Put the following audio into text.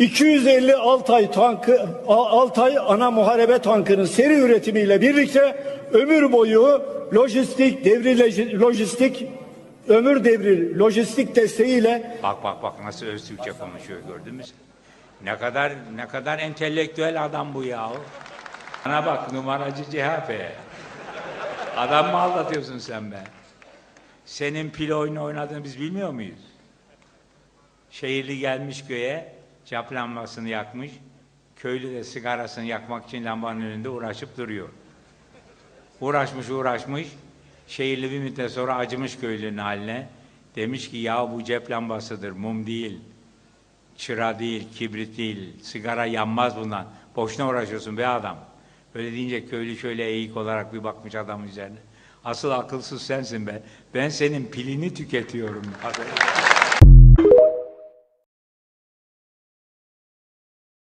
250 Altay tankı Altay ana muharebe tankının seri üretimiyle birlikte ömür boyu lojistik devri lojistik ömür devri lojistik desteğiyle Bak bak bak nasıl öz Türkçe konuşuyor gördün mü? Ne kadar ne kadar entelektüel adam bu ya. Bana bak numaracı CHP. Adam mı aldatıyorsun sen be? Senin pil oyunu oynadığını biz bilmiyor muyuz? Şehirli gelmiş köye, cap lambasını yakmış. Köylü de sigarasını yakmak için lambanın önünde uğraşıp duruyor. Uğraşmış uğraşmış. Şehirli bir müddet sonra acımış köylünün haline. Demiş ki ya bu cep lambasıdır, mum değil. Çıra değil, kibrit değil, sigara yanmaz bundan. Boşuna uğraşıyorsun be adam. Böyle deyince köylü şöyle eğik olarak bir bakmış adamın üzerine. Asıl akılsız sensin be. Ben senin pilini tüketiyorum.